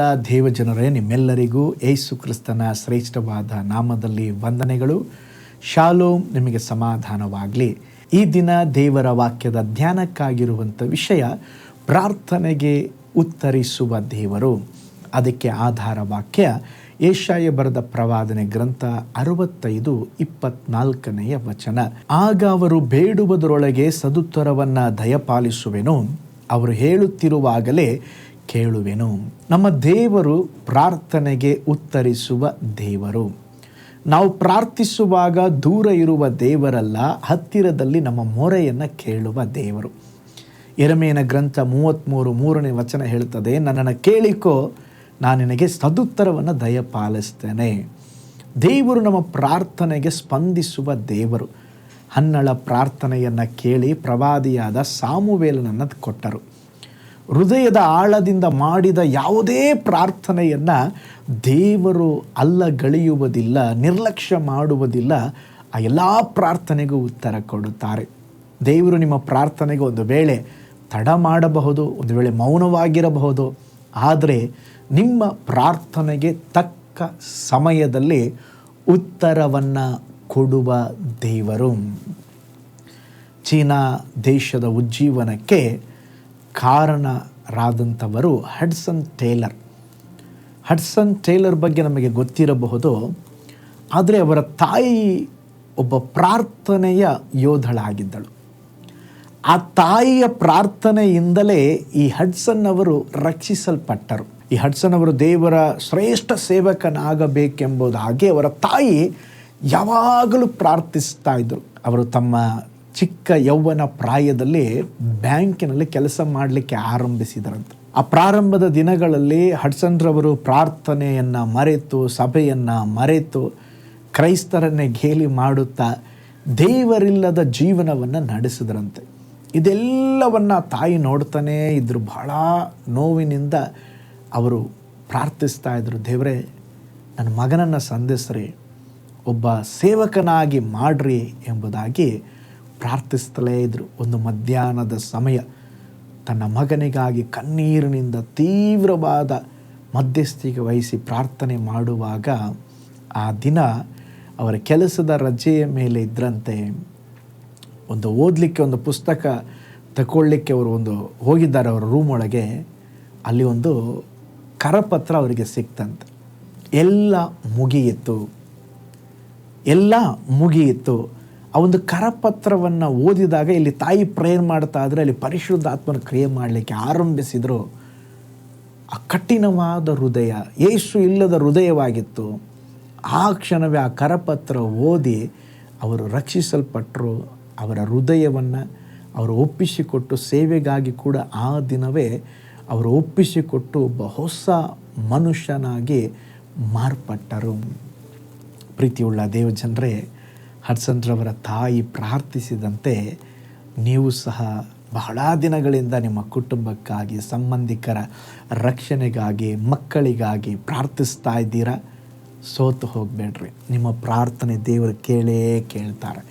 ಪ್ರೀತಿಯುಳ್ಳ ದೇವಜನರೇ, ನಿಮ್ಮೆಲ್ಲರಿಗೂ ಏಸು ಕ್ರಿಸ್ತನ ಶ್ರೇಷ್ಠವಾದ ನಾಮದಲ್ಲಿ ವಂದನೆಗಳು. ಶಾಲೋಮ್, ನಿಮಗೆ ಸಮಾಧಾನವಾಗಲಿ. ಈ ದಿನ ದೇವರ ವಾಕ್ಯದ ಧ್ಯಾನಕ್ಕಾಗಿರುವಂಥ ವಿಷಯ, ಪ್ರಾರ್ಥನೆಗೆ ಉತ್ತರಿಸುವ ದೇವರು. ಅದಕ್ಕೆ ಆಧಾರ ವಾಕ್ಯ, ಏಷಾಯ ಬರೆದ ಪ್ರವಾದನೆ ಗ್ರಂಥ ಅರವತ್ತೈದು, ಇಪ್ಪತ್ನಾಲ್ಕನೆಯ ವಚನ. ಆಗ ಅವರು ಬೇಡುವುದರೊಳಗೆ ಸದುತ್ತರವನ್ನು ದಯಪಾಲಿಸುವೆನು. ಅವರು ಹೇಳುತ್ತಿರುವಾಗಲೇ ಕೇಳುವೆನು. ನಮ್ಮ ದೇವರು ಪ್ರಾರ್ಥನೆಗೆ ಉತ್ತರಿಸುವ ದೇವರು. ನಾವು ಪ್ರಾರ್ಥಿಸುವಾಗ ದೂರ ಇರುವ ದೇವರಲ್ಲ, ಹತ್ತಿರದಲ್ಲಿ ನಮ್ಮ ಮೊರೆಯನ್ನು ಕೇಳುವ ದೇವರು. ಎರಮೇನ ಗ್ರಂಥ ಮೂವತ್ತ್ಮೂರು ಮೂರನೇ ವಚನ ಹೇಳುತ್ತದೆ, ನನ್ನನ್ನು ಕೇಳಿಕೋ, ನಾನು ನಿನಗೆ ಸದುತ್ತರವನ್ನು ದಯಪಾಲಿಸ್ತೇನೆ. ದೇವರು ನಮ್ಮ ಪ್ರಾರ್ಥನೆಗೆ ಸ್ಪಂದಿಸುವ ದೇವರು. ಹನ್ನಳ ಪ್ರಾರ್ಥನೆಯನ್ನು ಕೇಳಿ ಪ್ರವಾದಿಯಾದ ಸಾಮುವೇಲನನ್ನು ಕೊಟ್ಟರು. ಹೃದಯದ ಆಳದಿಂದ ಮಾಡಿದ ಯಾವುದೇ ಪ್ರಾರ್ಥನೆಯನ್ನು ದೇವರು ಅಲ್ಲಗಳೆಯುವುದಿಲ್ಲ, ನಿರ್ಲಕ್ಷ್ಯ ಮಾಡುವುದಿಲ್ಲ, ಆ ಎಲ್ಲ ಪ್ರಾರ್ಥನೆಗೂ ಉತ್ತರ ಕೊಡುತ್ತಾರೆ. ದೇವರು ನಿಮ್ಮ ಪ್ರಾರ್ಥನೆಗೆ ಒಂದು ವೇಳೆ ತಡ ಮಾಡಬಹುದು, ಒಂದು ವೇಳೆ ಮೌನವಾಗಿರಬಹುದು, ಆದರೆ ನಿಮ್ಮ ಪ್ರಾರ್ಥನೆಗೆ ತಕ್ಕ ಸಮಯದಲ್ಲಿ ಉತ್ತರವನ್ನು ಕೊಡುವ ದೇವರು. ಚೀನಾ ದೇಶದ ಉಜ್ಜೀವನಕ್ಕೆ ಕಾರಣರಾದಂಥವರು ಹಡ್ಸನ್ ಟೇಲರ್. ಹಡ್ಸನ್ ಟೇಲರ್ ಬಗ್ಗೆ ನಮಗೆ ಗೊತ್ತಿರಬಹುದು. ಆದರೆ ಅವರ ತಾಯಿ ಒಬ್ಬ ಪ್ರಾರ್ಥನೆಯ ಯೋಧಳಾಗಿದ್ದಳು. ಆ ತಾಯಿಯ ಪ್ರಾರ್ಥನೆಯಿಂದಲೇ ಈ ಹಡ್ಸನ್ ಅವರು ರಕ್ಷಿಸಲ್ಪಟ್ಟರು. ಈ ಹಡ್ಸನ್ ಅವರು ದೇವರ ಶ್ರೇಷ್ಠ ಸೇವಕನಾಗಬೇಕೆಂಬುದಾಗಿ ಅವರ ತಾಯಿ ಯಾವಾಗಲೂ ಪ್ರಾರ್ಥಿಸ್ತಾ ಇದ್ದರು. ಅವರು ತಮ್ಮ ಚಿಕ್ಕ ಯೌವನ ಪ್ರಾಯದಲ್ಲಿ ಬ್ಯಾಂಕಿನಲ್ಲಿ ಕೆಲಸ ಮಾಡಲಿಕ್ಕೆ ಆರಂಭಿಸಿದರಂತೆ. ಆ ಪ್ರಾರಂಭದ ದಿನಗಳಲ್ಲಿ ಹಡ್ಸನ್ರವರು ಪ್ರಾರ್ಥನೆಯನ್ನು ಮರೆತು, ಸಭೆಯನ್ನು ಮರೆತು ಕ್ರೈಸ್ತರನ್ನೇ ಗೇಲಿ ಮಾಡುತ್ತಾ ದೇವರಿಲ್ಲದ ಜೀವನವನ್ನು ನಡೆಸಿದ್ರಂತೆ. ಇದೆಲ್ಲವನ್ನು ತಾಯಿ ನೋಡ್ತಾನೇ ಇದ್ದರು ಬಹಳ ನೋವಿನಿಂದ ಅವರು ಪ್ರಾರ್ಥಿಸ್ತಾ ಇದ್ದರು ದೇವರೇ, ನನ್ನ ಮಗನನ್ನು ಸಂಧಿಸ್ರಿ, ಒಬ್ಬ ಸೇವಕನಾಗಿ ಮಾಡ್ರಿ ಎಂಬುದಾಗಿ ಪ್ರಾರ್ಥಿಸ್ತಲೇ ಇದ್ದರು ಒಂದು ಮಧ್ಯಾಹ್ನದ ಸಮಯ ತನ್ನ ಮಗನಿಗಾಗಿ ಕಣ್ಣೀರಿನಿಂದ ತೀವ್ರವಾದ ಮಧ್ಯಸ್ಥಿಕೆ ವಹಿಸಿ ಪ್ರಾರ್ಥನೆ ಮಾಡುವಾಗ ಆ ದಿನ ಅವರ ಕೆಲಸದ ರಜೆಯ ಮೇಲೆ ಇದ್ರಂತೆ ಒಂದು ಓದಲಿಕ್ಕೆ ಒಂದು ಪುಸ್ತಕ ತಗೊಳ್ಳಿಕ್ಕೆ ಅವರು ಒಂದು ಹೋಗಿದ್ದಾರೆ ಅವರ ರೂಮ್ ಒಳಗೆ. ಅಲ್ಲಿ ಒಂದು ಕರಪತ್ರ ಅವರಿಗೆ ಸಿಕ್ತಂತೆ. ಎಲ್ಲ ಮುಗಿಯಿತು. ಎಲ್ಲ ಮುಗಿಯಿತು. ಆ ಒಂದು ಕರಪತ್ರವನ್ನು ಓದಿದಾಗ ಇಲ್ಲಿ ತಾಯಿ ಪ್ರೇಯರ್ ಮಾಡ್ತಾ ಇದ್ರೆ ಅಲ್ಲಿ ಪರಿಶುದ್ಧ ಆತ್ಮನ ಕ್ರಿಯೆ ಮಾಡಲಿಕ್ಕೆ ಆರಂಭಿಸಿದರು. ಆ ಕಠಿಣವಾದ ಹೃದಯ, ಏಸು ಇಲ್ಲದ ಹೃದಯವಾಗಿತ್ತು. ಆ ಕ್ಷಣವೇ ಆ ಕರಪತ್ರ ಓದಿ ಅವರು ರಕ್ಷಿಸಲ್ಪಟ್ಟರು ಅವರ ಹೃದಯವನ್ನು ಅವರು ಒಪ್ಪಿಸಿಕೊಟ್ಟು, ಸೇವೆಗಾಗಿ ಕೂಡ ಆ ದಿನವೇ ಅವರು ಒಪ್ಪಿಸಿಕೊಟ್ಟು ಒಬ್ಬ ಹೊಸ ಮನುಷ್ಯನಾಗಿ ಮಾರ್ಪಟ್ಟರು. ಪ್ರೀತಿಯುಳ್ಳ ದೇವಜನರೇ ಹಡ್ಸನ್ರವರ ತಾಯಿ ಪ್ರಾರ್ಥಿಸಿದಂತೆ ನೀವು ಸಹ ಬಹಳ ದಿನಗಳಿಂದ ನಿಮ್ಮ ಕುಟುಂಬಕ್ಕಾಗಿ, ಸಂಬಂಧಿಕರ ರಕ್ಷಣೆಗಾಗಿ, ಮಕ್ಕಳಿಗಾಗಿ ಪ್ರಾರ್ಥಿಸ್ತಾ ಇದ್ದೀರಾ? ಸೋತು ಹೋಗಬೇಡ್ರಿ. ನಿಮ್ಮ ಪ್ರಾರ್ಥನೆ ದೇವರು ಕೇಳೇ ಕೇಳ್ತಾರೆ.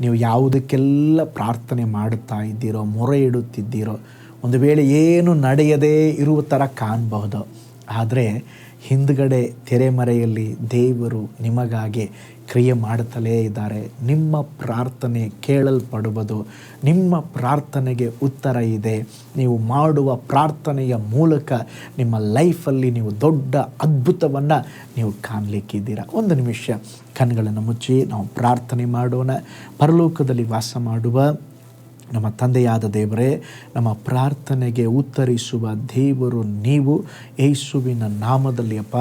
ನೀವು ಯಾವುದಕ್ಕೆಲ್ಲ ಪ್ರಾರ್ಥನೆ ಮಾಡುತ್ತಾ ಇದ್ದೀರೋ, ಮೊರೆ ಇಡುತ್ತಿದ್ದೀರೋ ಒಂದು ವೇಳೆ ಏನು ನಡೆಯದೇ ಇರುವ ಥರ ಕಾಣಬಹುದು. ಆದರೆ ಹಿಂದ್ಗಡೆ ತೆರೆಮರೆಯಲ್ಲಿ ದೇವರು ನಿಮಗಾಗಿ ಕ್ರಿಯೆ ಮಾಡುತ್ತಲೇ ಇದ್ದಾರೆ. ನಿಮ್ಮ ಪ್ರಾರ್ಥನೆ ಕೇಳಲ್ಪಡುವುದು, ನಿಮ್ಮ ಪ್ರಾರ್ಥನೆಗೆ ಉತ್ತರ ಇದೆ. ನೀವು ಮಾಡುವ ಪ್ರಾರ್ಥನೆಯ ಮೂಲಕ ನಿಮ್ಮ ಲೈಫಲ್ಲಿ ನೀವು ದೊಡ್ಡ ಅದ್ಭುತವನ್ನು ನೀವು ಕಾಣಲಿಕ್ಕಿದ್ದೀರಾ? ಒಂದು ನಿಮಿಷ ಕಣ್ಗಳನ್ನು ಮುಚ್ಚಿ ನಾವು ಪ್ರಾರ್ಥನೆ ಮಾಡೋಣ. ಪರಲೋಕದಲ್ಲಿ ವಾಸ ಮಾಡುವ ನಮ್ಮ ತಂದೆಯಾದ ದೇವರೇ, ನಮ್ಮ ಪ್ರಾರ್ಥನೆಗೆ ಉತ್ತರಿಸುವ ದೇವರು ನೀವು. ಯೇಸುವಿನ ನಾಮದಲ್ಲಿ ಅಪ್ಪ,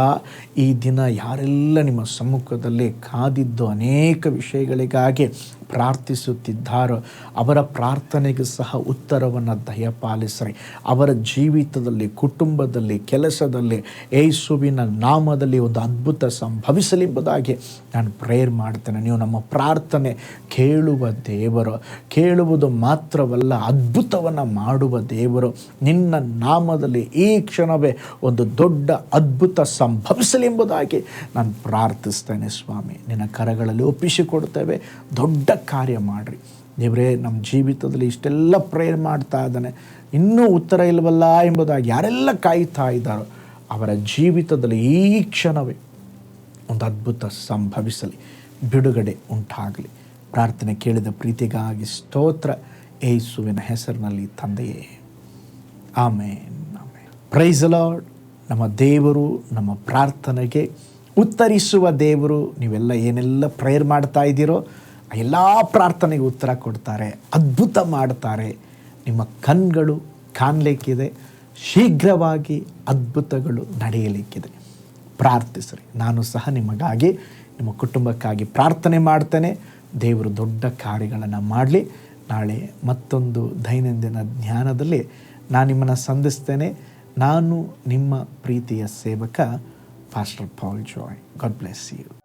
ಈ ದಿನ ಯಾರೆಲ್ಲ ನಿಮ್ಮ ಸಮ್ಮುಖದಲ್ಲಿ ಕಾದಿದ್ದು ಅನೇಕ ವಿಷಯಗಳಿಗಾಗಿ ಪ್ರಾರ್ಥಿಸುತ್ತಿದ್ದಾರೋ ಅವರ ಪ್ರಾರ್ಥನೆಗೆ ಸಹ ಉತ್ತರವನ್ನು ದಯಪಾಲಿಸ್ರಿ. ಅವರ ಜೀವಿತದಲ್ಲಿ, ಕುಟುಂಬದಲ್ಲಿ, ಕೆಲಸದಲ್ಲಿ, ಏಸುವಿನ ನಾಮದಲ್ಲಿ ಒಂದು ಅದ್ಭುತ ಸಂಭವಿಸಲಿ ಎಂಬುದಾಗಿ ನಾನು ಪ್ರೇಯರ್ ಮಾಡ್ತೇನೆ. ನೀವು ನಮ್ಮ ಪ್ರಾರ್ಥನೆ ಕೇಳುವ ದೇವರು, ಕೇಳುವುದು ಮಾತ್ರವಲ್ಲ, ಅದ್ಭುತವನ್ನು ಮಾಡುವ ದೇವರು, ನಿನ್ನ ನಾಮದಲ್ಲಿ ಈ ಕ್ಷಣವೇ ಒಂದು ದೊಡ್ಡ ಅದ್ಭುತ ಸಂಭವಿಸಲಿ ಎಂಬುದಾಗಿ ನಾನು ಪ್ರಾರ್ಥಿಸ್ತೇನೆ ಸ್ವಾಮಿ. ನಿನ್ನ ಕರಗಳಲ್ಲಿ ಒಪ್ಪಿಸಿಕೊಡ್ತೇವೆ ದೊಡ್ಡ ಕಾರ್ಯ ಮಾಡಿರಿ. ದೇವರೇ, ನಮ್ಮ ಜೀವಿತದಲ್ಲಿ ಇಷ್ಟೆಲ್ಲ ಪ್ರೇರ್ ಮಾಡ್ತಾ ಇದ್ದಾನೆ. ಇನ್ನೂ ಉತ್ತರ ಇಲ್ಲವಲ್ಲ ಎಂಬುದಾಗಿ ಯಾರೆಲ್ಲ ಕಾಯ್ತಾ ಇದ್ದಾರೋ, ಅವರ ಜೀವಿತದಲ್ಲಿ ಈ ಕ್ಷಣವೇ ಒಂದು ಅದ್ಭುತ ಸಂಭವಿಸಲಿ, ಬಿಡುಗಡೆ ಉಂಟಾಗಲಿ. ಪ್ರಾರ್ಥನೆ ಕೇಳಿದ ಪ್ರೀತಿಗಾಗಿ ಸ್ತೋತ್ರ. ಏಸುವಿನ ಹೆಸರಿನಲ್ಲಿ ತಂದೆಯೇ. ಆಮೇನ್ ಆಮೇನ್. ಪ್ರೈಸ್ ಲಾರ್ಡ್ ನಮ್ಮ ದೇವರು ನಮ್ಮ ಪ್ರಾರ್ಥನೆಗೆ ಉತ್ತರಿಸುವ ದೇವರು. ನೀವೆಲ್ಲ ಏನೆಲ್ಲ ಪ್ರೇಯರ್ ಮಾಡ್ತಾ ಇದ್ದೀರೋ ಎಲ್ಲ ಪ್ರಾರ್ಥನೆಗೆ ಉತ್ತರ ಕೊಡ್ತಾರೆ, ಅದ್ಭುತ ಮಾಡ್ತಾರೆ. ನಿಮ್ಮ ಕಣ್ಗಳು ಕಾಣಲಿಕ್ಕಿದೆ, ಶೀಘ್ರವಾಗಿ ಅದ್ಭುತಗಳು ನಡೆಯಲಿಕ್ಕಿದೆ. ಪ್ರಾರ್ಥಿಸ್ರಿ, ನಾನು ಸಹ ನಿಮಗಾಗಿ, ನಿಮ್ಮ ಕುಟುಂಬಕ್ಕಾಗಿ ಪ್ರಾರ್ಥನೆ ಮಾಡ್ತೇನೆ. ದೇವರು ದೊಡ್ಡ ಕಾರ್ಯಗಳನ್ನು ಮಾಡಲಿ. ನಾಳೆ ಮತ್ತೊಂದು ದೈನಂದಿನ ಜ್ಞಾನದಲ್ಲಿ ನಾನು ನಿಮ್ಮನ್ನು ಸಂಧಿಸ್ತೇನೆ. ನಾನು ನಿಮ್ಮ ಪ್ರೀತಿಯ ಸೇವಕ pastor Paul Joy God bless you